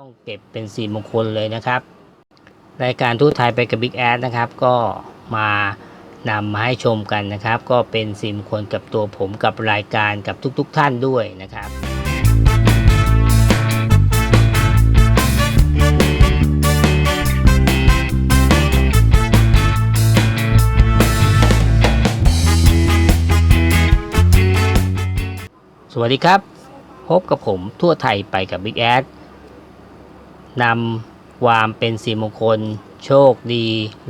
ต้องเก็บเป็นสีมงคลเลยนะครับ รายการทูตไทยไปกับบิ๊กแอดนะครับ ก็มานำมาให้ชมกันนะครับ ก็เป็นสีมงคลกับตัวผมกับรายการกับทุกๆทท่านด้วยนะครับสวัสดีครับ พบกับผมทั่วไทยไปกับบิ๊กแอด นำความเป็นสีมงคล โชคดี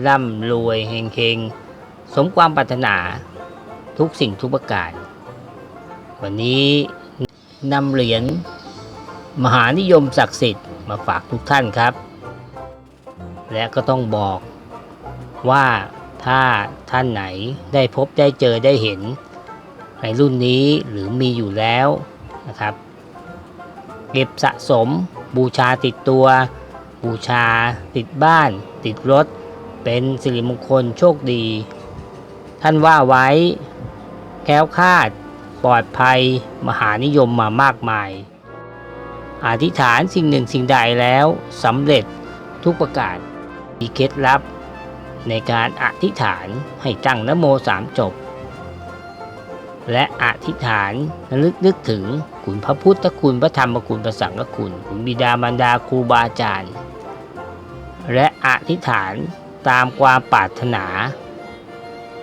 ร่ำรวยเฮงเฮงสมความปรารถนาทุกสิ่งทุกประการ วันนี้นำเหรียญมหานิยมศักดิ์สิทธิ์มาฝากทุกท่านครับ และก็ต้องบอกว่าถ้าท่านไหนได้พบได้เจอได้เห็น ในรุ่นนี้หรือมีอยู่แล้วนะครับ เก็บสะสม บูชาติดตัว บูชาติดบ้าน ติดรถ เป็นสิริมงคลโชคดี ท่านว่าไว้ แคล้วคลาด ปลอดภัย มหานิยมมามากมาย อธิษฐานสิ่งหนึ่งสิ่งใดแล้วสำเร็จทุกประการมีเคล็ดลับ ในการอธิษฐานให้ตั้งนโมสามจบ และอธิษฐานระลึกนึกถึงคุณพระพุทธคุณพระธรรมคุณพระสังฆคุณคุณบิดามารดาครูบาอาจารย์ และอธิษฐานตามความปรารถนา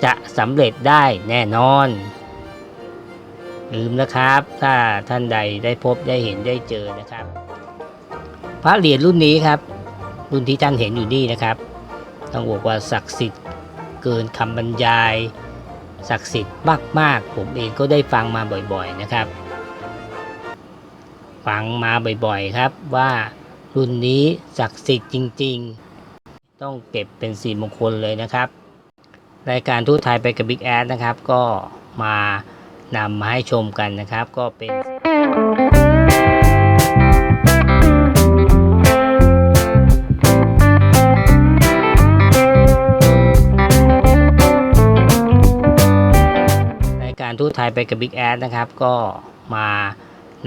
จะสำเร็จได้แน่นอน ลืมนะครับ ถ้าท่านใดได้พบได้เห็นได้เจอนะครับ พระเหรียญรุ่นนี้ครับ รุ่นที่ท่านเห็นอยู่นี่นะครับ ต้องบอกว่าศักดิ์สิทธิ์เกินคำบรรยาย ศักดิ์สิทธิ์มากๆ ผมเองก็ได้ฟังมาบ่อยๆนะครับ ฟังมาบ่อยๆครับว่ารุ่นนี้ศักดิ์สิทธิ์จริง ๆ ต้องเก็บเป็นสีมงคลเลยนะครับ รายการทูตไทยไปกับบิ๊กแอดนะครับ ก็มานำมาให้ชมกันนะครับ ก็เป็น ตไทยไปกับบิ๊กแอนะครับ ก็มา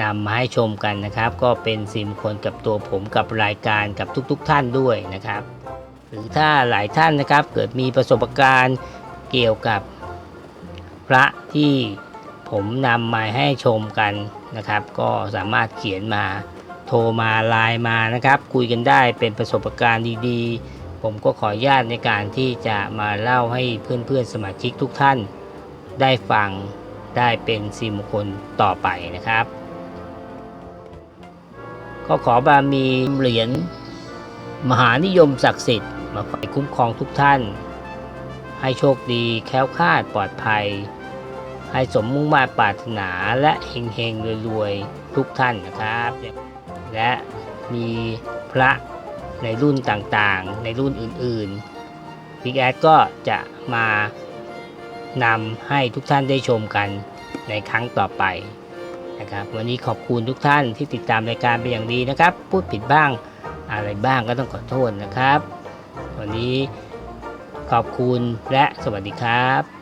นำมาให้ชมกันนะครับ ก็เป็นสิมงคลกับตัวผมกับรายการกับทุกๆทท่านด้วยนะครับ หรือถ้าหลายท่านนะครับเกิดมีประสบการณ์เกี่ยวกับพระที่ผมนำมาให้ชมกันนะครับ ก็สามารถเขียนมาโทรมาไลน์มานะครับ คุยกันได้เป็นประสบการณ์ดีๆ ผมก็ขออนุญาตในการที่จะมาเล่าให้เพื่อนๆสมาชิกทุกท่านได้ฟัง ได้เป็นสิริมงคลต่อไปนะครับ ก็ขอบารมีเหรียญมหานิยมศักดิ์สิทธิ์มาคอยคุ้มครองทุกท่าน ให้โชคดีแคล้วคลาดปลอดภัย ให้สมมุ่งมาปรารถนาและเฮงเฮงๆรวยๆ ทุกท่านนะครับ และมีพระในรุ่นต่างๆ ในรุ่นอื่นๆบิ๊กแอดก็จะมา นำให้ทุกท่านได้ชมกันในครั้งต่อไปนะครับ วันนี้ขอบคุณทุกท่านที่ติดตามรายการเป็นอย่างดีนะครับ พูดผิดบ้างอะไรบ้างก็ต้องขอโทษนะครับ วันนี้ขอบคุณและสวัสดีครับ